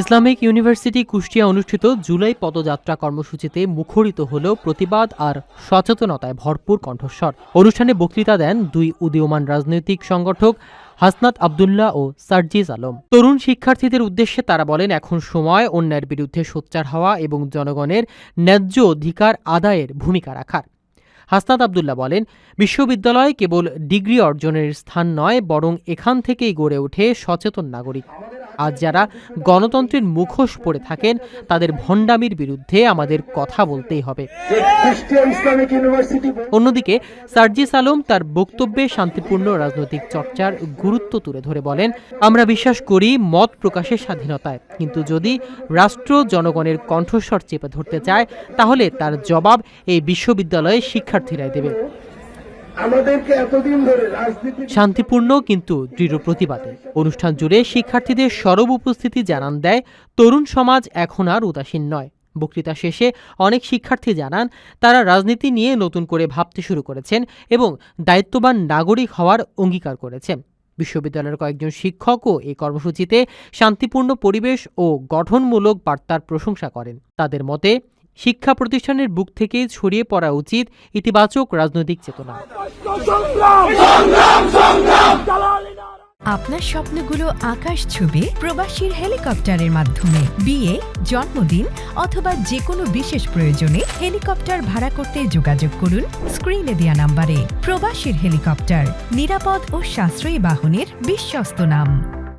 Islamic university Kushtia অনুষ্ঠিত জুলাই পদযাত্রা কর্মসূচিতে মুখরিত হল প্রতিবাদ আর সচেতনতায় ভরপুর কণ্ঠস্বর। অনুষ্ঠানে বক্তৃতা দেন দুই উদীয়মান রাজনৈতিক সংগঠক হাসনাত আবদুল্লাহ ও সার্জিজ আলম। তরুণ শিক্ষার্থীদের উদ্দেশ্যে তারা বলেন, এখন সময় অন্যায়ের বিরুদ্ধে সোচ্চার হওয়া এবং জনগণের ন্যায্য অধিকার আদায়ের ভূমিকা রাখার। হাসনাত আবদুল্লাহ বলেন, বিশ্ববিদ্যালয় কেবল ডিগ্রি অর্জনের স্থান নয়, বরং এখান থেকেই গড়ে ওঠে সচেতন নাগরিক। আজ যারা গণতন্ত্রের মুখোশ পড়ে থাকেন, তাদের ভণ্ডামির বিরুদ্ধে আমাদের কথা বলতেই হবে। অন্যদিকে, সার্জিস আলম তার বক্তব্যে শান্তিপূর্ণ রাজনৈতিক চর্চার গুরুত্ব তুলে ধরে বলেন, আমরা বিশ্বাস করি মত প্রকাশের স্বাধীনতায়, কিন্তু যদি রাষ্ট্র জনগণের কণ্ঠস্বর চেপে ধরতে চায়, তাহলে তার জবাব এই বিশ্ববিদ্যালয়ে শিক্ষার্থীরাই দেবে। শান্তিপূর্ণ কিন্তু দৃঢ় প্রতিবাদে। অনুষ্ঠান জুড়ে শিক্ষার্থীদের সরব উপস্থিতি জানান দেয় তরুণ সমাজ এখন আর উদাসীন নয়। বক্তৃতা শেষে অনেক শিক্ষার্থী জানান, তারা রাজনীতি নিয়ে নতুন করে ভাবতে শুরু করেছেন এবং দায়িত্ববান নাগরিক হওয়ার অঙ্গীকার করেছেন। বিশ্ববিদ্যালয়ের কয়েকজন শিক্ষকও এই কর্মসূচিতে শান্তিপূর্ণ পরিবেশ ও গঠনমূলক বার্তার প্রশংসা করেন। তাদের মতে শিক্ষা প্রতিষ্ঠানের বুক থেকে ছড়িয়ে পড়া উচিত ইতিবাচক রাজনৈতিক চেতনা। আপনার স্বপ্নগুলো আকাশ ছবি প্রবাসীর হেলিকপ্টারের মাধ্যমে। বিয়ে, জন্মদিন অথবা যে কোনো বিশেষ প্রয়োজনে হেলিকপ্টার ভাড়া করতে যোগাযোগ করুন স্ক্রিনে দেওয়া নাম্বারে। প্রবাসীর হেলিকপ্টার, নিরাপদ ও সাশ্রয়ী বাহনের বিশ্বস্ত নাম।